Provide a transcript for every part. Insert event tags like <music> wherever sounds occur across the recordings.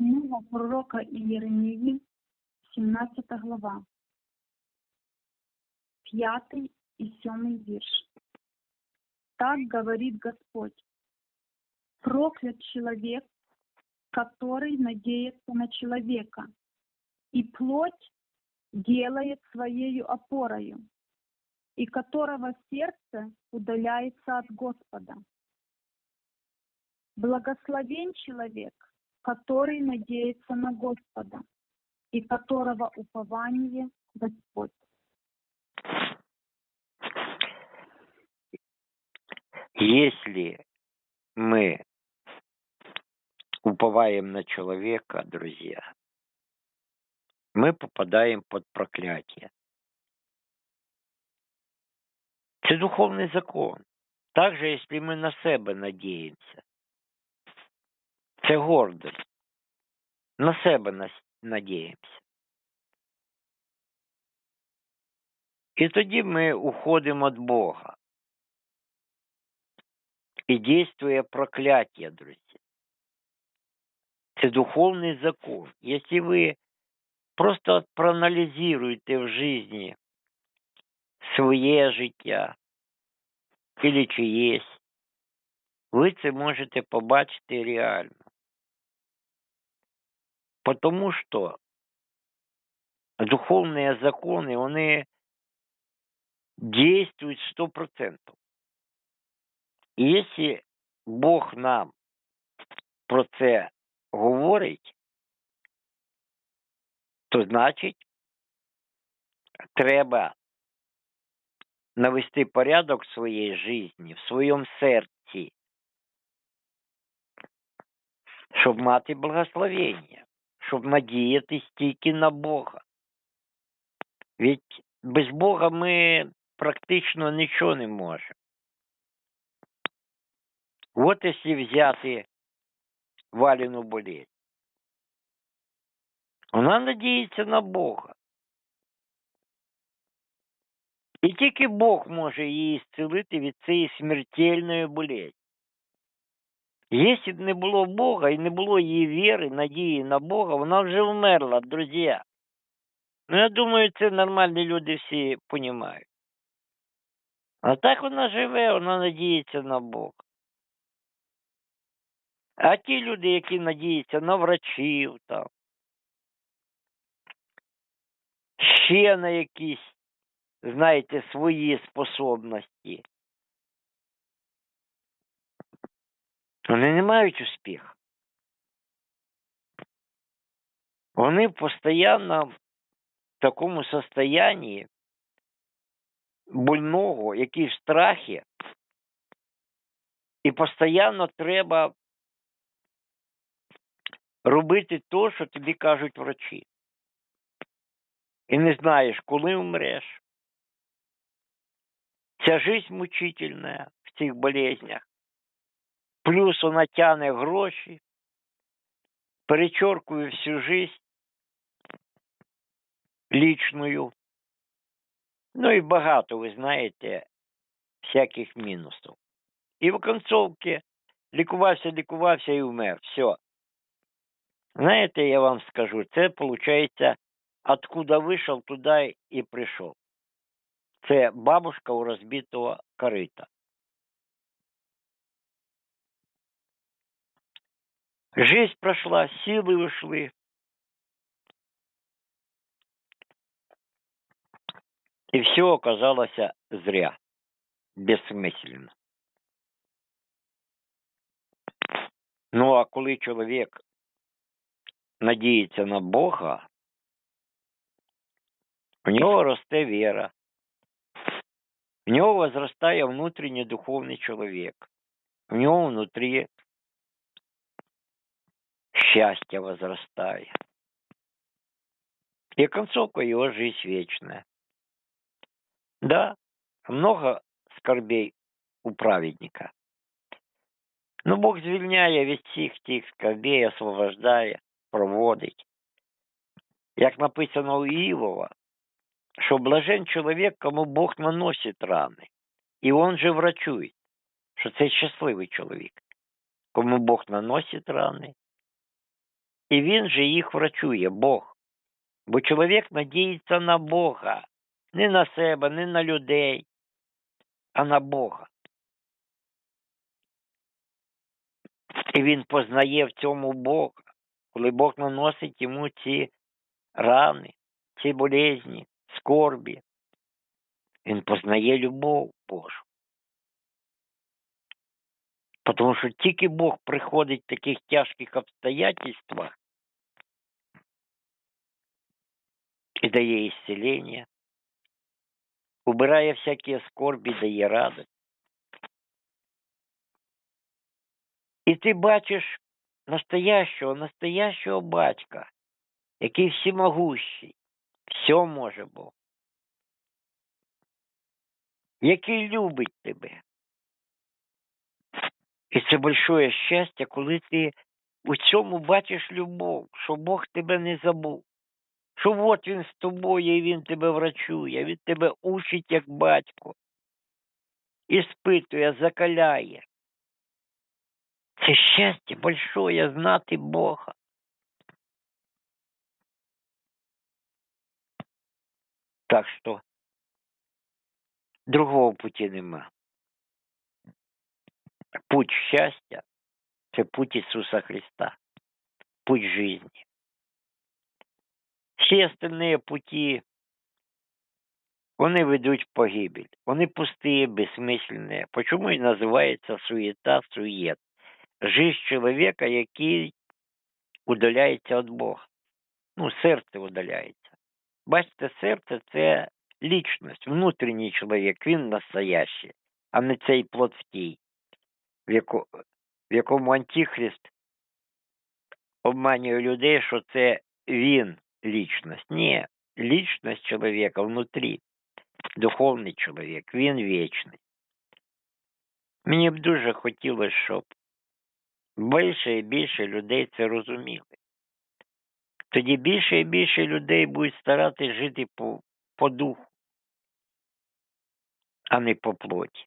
Книга пророка Иеремии, 17 глава, 5 и 7 вирш. Так говорит Господь. Проклят человек, который надеется на человека, и плоть делает своею опорою, и которого сердце удаляется от Господа. Благословен человек, который надеется на Господа, и которого упование Господь. Если мы уповаем на человека, друзья, мы попадаем под проклятие. Це духовний закон. Также, якщо ми на себе надіємося. Це гордость. На себе надіємося. І тоді ми уходимо від Бога. І дійствує прокляття, друзі. Це духовний закон. Якщо ви просто проаналізуєте в житті своє життя или чиєсь, ви це можете побачити реально. Потому що духовні закони, вони действуют сто процентов. І якщо Бог нам про це говорить, то значить треба навести порядок в своїй житті, в своєму серці, щоб мати благословення, щоб надіятись тільки на Бога. Ведь без Бога ми практично нічого не можемо. От якщо взяти валіну болезнь. Вона надіється на Бога. І тільки Бог може її зцілити від цієї смертельної болезні. Якщо б не було Бога і не було її віри, надії на Бога, вона вже вмерла, друзі. Ну, я думаю, це нормальні люди всі розуміють. А так вона живе, вона надіється на Бога. А ті люди, які надіються на врачів там, ще на якісь, знаєте, свої способності, вони не мають успіху. Вони постійно в такому состоянні больного, який в страхі, і постійно треба робити те, що тобі кажуть врачі. І не знаєш, коли вмреш. Ця жизнь мучительна в цих болезнях. Плюс вона тягне гроші, перечеркує всю жизнь лічною. Ну і багато, ви знаєте, всяких мінусів. І в концовці лікувався, лікувався і вмер. Все. Знаєте, я вам скажу, це виходить, откуда вийшов, туди і прийшов. Це бабушка у розбитого корита. Жизнь прошла, силы ушли. И все оказалось зря, безсмысленно. Ну а коли чоловік надіється на Бога, у нього росте віра, в нього зростає внутрішній духовний чоловік, у нього внутрі счастье возрастает. И концовка его жизнь вечная. Да, много скорбей у праведника. Но Бог звільняє від всіх тих скорбей, освобождає, проводить. Як написано у Іова, що блажен чоловік, кому Бог наносить рани. І він же врачує, що це щасливий чоловік, кому Бог наносить рани, І він же їх врачує, Бог. Бо чоловік надіється на Бога, не на себе, не на людей, а на Бога. І він познає в цьому Бога, коли Бог наносить йому ці рани, ці болезні, скорбі. Він познає любов Божу. Тому що тільки Бог приходить в таких тяжких обстоятельствах і дає ісцелення, убирає всякі скорбі, дає радость. І ти бачиш настоящого, настоящого батька, який всемогущий, все може Бог, який любить тебе. І це большое щастя, коли ти у цьому бачиш любов, що Бог тебе не забув. Що от він з тобою і він тебе врачує, він тебе учить як батько, і спитує, закаляє. Це щастя большое знати Бога. Так що другого путі нема. Путь счастья – це путь Ісуса Христа, путь жизни. Всі остальные пути, вони ведуть в погибель. Вони пустые, бессмысленные. Почему і називається суета, сует? Жизнь чоловіка, який удаляється від Бога. Ну, серце удаляється. Бачите, серце це лічність, внутрішній чоловік, він настоящий, а не цей плод в тій в, яко, в якому Антихрист обманює людей, що це він лічність. Ні, лічність чоловіка внутрі, духовний чоловік, він вічний. Мені б дуже хотілося, щоб більше і більше людей це розуміли. Тоді більше і більше людей будуть старатися жити по, по духу, а не по плоті.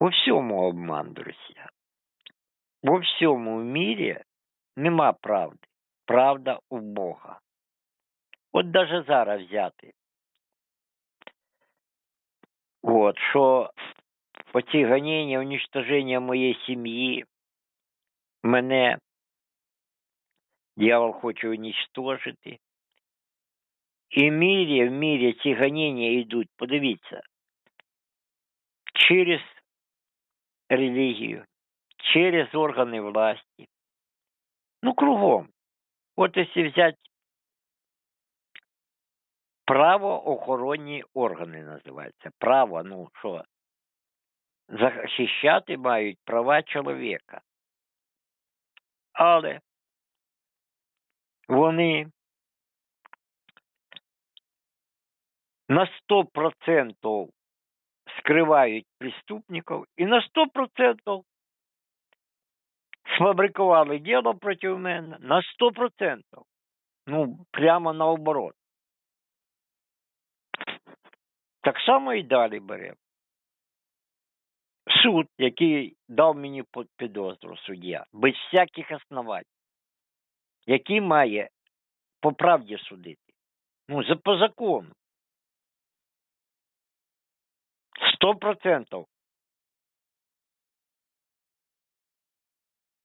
Во всьому обман, друзі. Во всьому в мірі нема правди. Правда у Бога. От даже зараз взяти. От, що оці ганіння, уничтоження моєї сім'ї, мене дьявол хоче уничтожити. І в мірі, в мірі ці ганіння йдуть, подивіться, через релігію, через органи власті. Ну, кругом. От якщо взяти правоохоронні органи називаються. Право, ну що, захищати мають права чоловіка. Але вони на 100% скрывают преступников и на 100% сфабрикували діло проти мене на 100%. Ну, прямо наоборот. Так само і далі беремо. Суд, який дав мені підозру суддя, без всяких основань, який має по правді судити. Ну, за по закону. Сто процентів.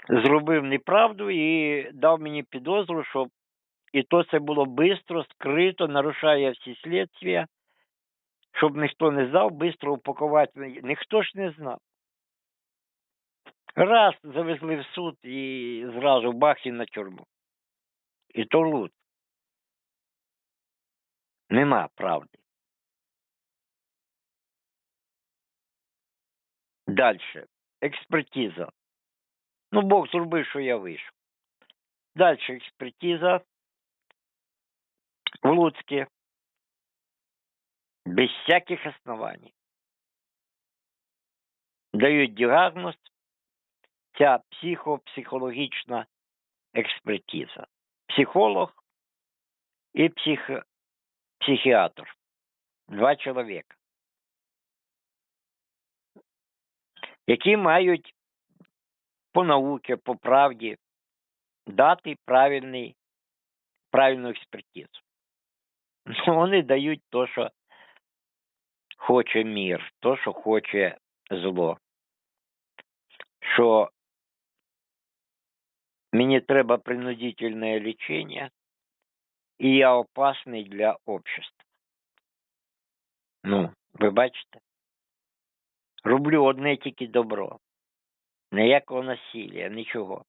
Зробив неправду і дав мені підозру, щоб і то це було швидко, скрито, нарушає всі слідства, щоб ніхто не знав, швидко упакувати. Ніхто ж не знав. Раз завезли в суд і зразу бах і на тюрму. І то лут. Нема правди. Дальше. Експертиза. Ну, Бог зробив, що я вийшов. Далі експертиза в Луцьке. Без всяких оснований. Дають діагноз ця психопсихологічна експертиза. Психолог і псих... психіатр. Два чоловіка. які мають по науці, по правді дати правильний, правильну експертизу. <laughs> Ну, вони дають то, що хоче мір, то, що хоче зло. Що мені треба принудительне лічення, і я опасний для общества. Ну, ви бачите? Роблю одне тільки добро. Ніякого насилля, нічого.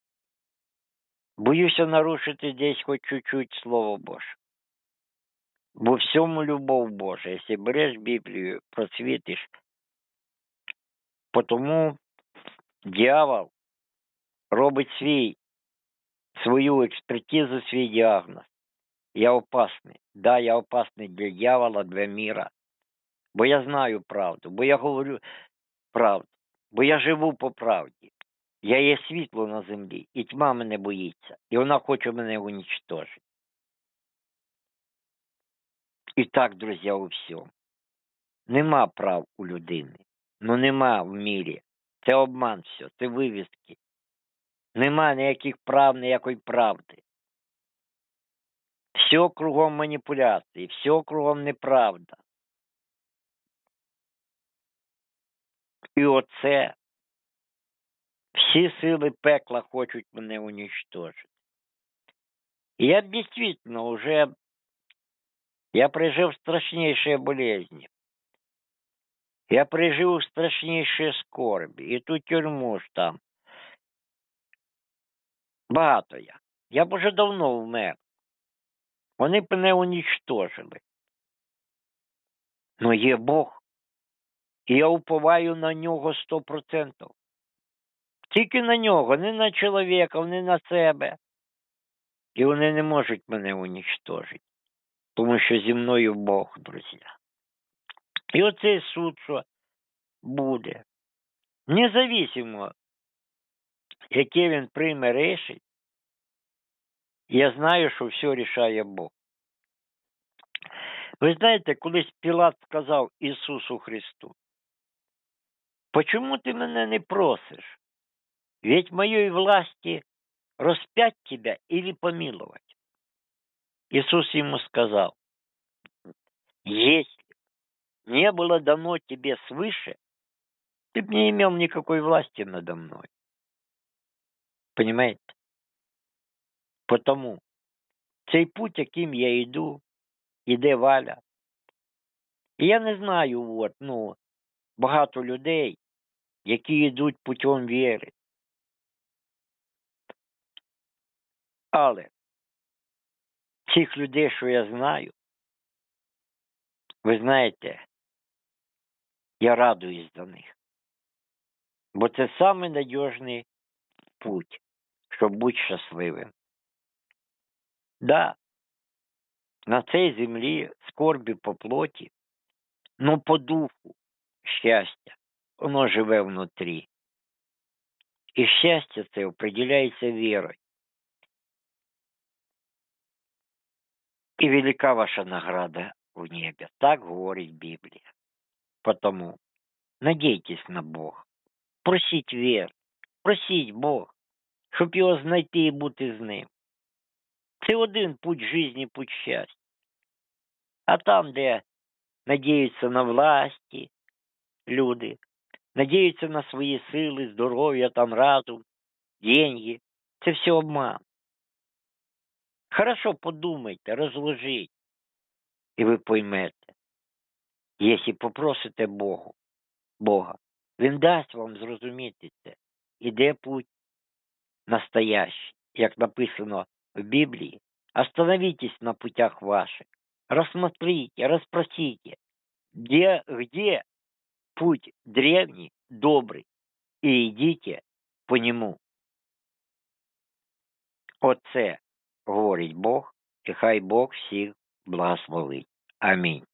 Боюся нарушити десь хоч чуть-чуть Слово Боже. Бо всьому любов Божа. Якщо береш Біблію, просвітиш, тому дьявол робить свій, свою експертизу, свій діагноз. Я опасний. Да, я опасний для дьявола, для міра. Бо я знаю правду, бо я говорю правду, бо я живу по правді. Я є світло на землі, і тьма мене боїться, і вона хоче мене унічтожити. І так, друзі, у всьому. Нема прав у людини. Ну нема в мірі. Це обман все, це вивіски. Нема ніяких прав, ніякої правди. Все кругом маніпуляції, все кругом неправда. І оце всі сили пекла хочуть мене уничтожити. И я действительно уже я пережив страшнейшие болезни. Я пережив страшнейшие скорбі. І ту тюрму ж там. Багато я. Я б уже давно вмер. Вони б мене унічтожили. Но є Бог. І я уповаю на нього сто процентів. Тільки на нього, не на чоловіка, не на себе. І вони не можуть мене унічтожити, тому що зі мною Бог, друзі. І оцей суд, що буде, независимо, яке він прийме рішення, я знаю, що все рішає Бог. Ви знаєте, колись Пілат сказав Ісусу Христу, почому ти мене не просиш? Ведь моей власти распять тебя или помиловать. Иисус ему сказал, если не было дано тебе свыше, ты бы не имел никакой власти надо мной. Понимаете? Потому цей путь, яким я йду, іде валя. І я не знаю, от, ну, багато людей, які йдуть путем віри. Але цих людей, що я знаю, ви знаєте, я радуюсь за них. Бо це самий надіжний путь, щоб бути щасливим. Да, на цій землі скорбі по плоті, но по духу щастя, воно живе внутрі. І щастя це определяється вірою. и велика ваша награда в небе. Так говорит Библия. Потому надейтесь на Бога. Просіть вір, просіть Бог, щоб його знайти і бути з ним. Це один путь житті, путь щастя. А там, де надіються на власті люди, надіються на свої сили, здоров'я, там разум, деньги, це все обман. Хорошо подумайте, розложіть, і ви поймете, якщо попросите Богу, Бога, Він дасть вам зрозуміти це, іде путь настоящий, як написано в Біблії. Остановитесь на путях ваших, рассмотрите, расспросите, где, где путь древний, добрый, и идите по нему. Оце говорить Бог, і хай Бог всіх благословить. Амінь.